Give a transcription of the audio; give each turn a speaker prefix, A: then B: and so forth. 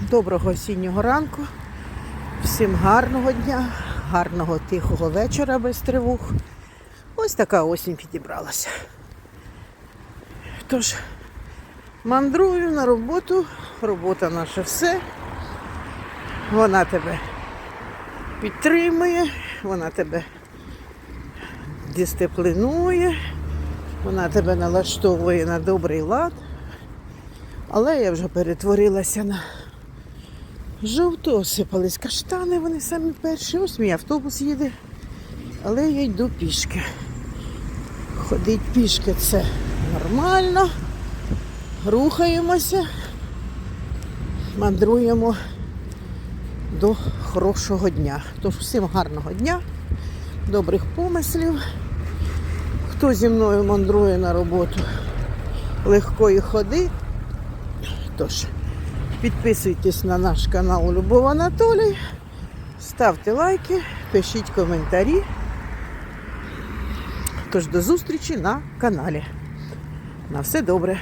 A: Доброго осіннього ранку. Всім гарного дня, гарного тихого вечора без тривог. Ось така осінь підібралася. Тож, мандрую на роботу, робота наше все. Вона тебе підтримує, вона тебе дисциплінує, вона тебе налаштовує на добрий лад. Але я вже перетворилася на жовту, осипались каштани, вони самі перші. Ось мій автобус їде, але я йду пішки. Ходить пішки це нормально. Рухаємося, мандруємо до хорошого дня. Тож всім гарного дня, добрих помислів. Хто зі мною мандрує на роботу легкої ходи, Тож, підписуйтесь на наш канал Любов Анатолій, ставте лайки, пишіть коментарі. Тож до зустрічі на каналі. На все добре.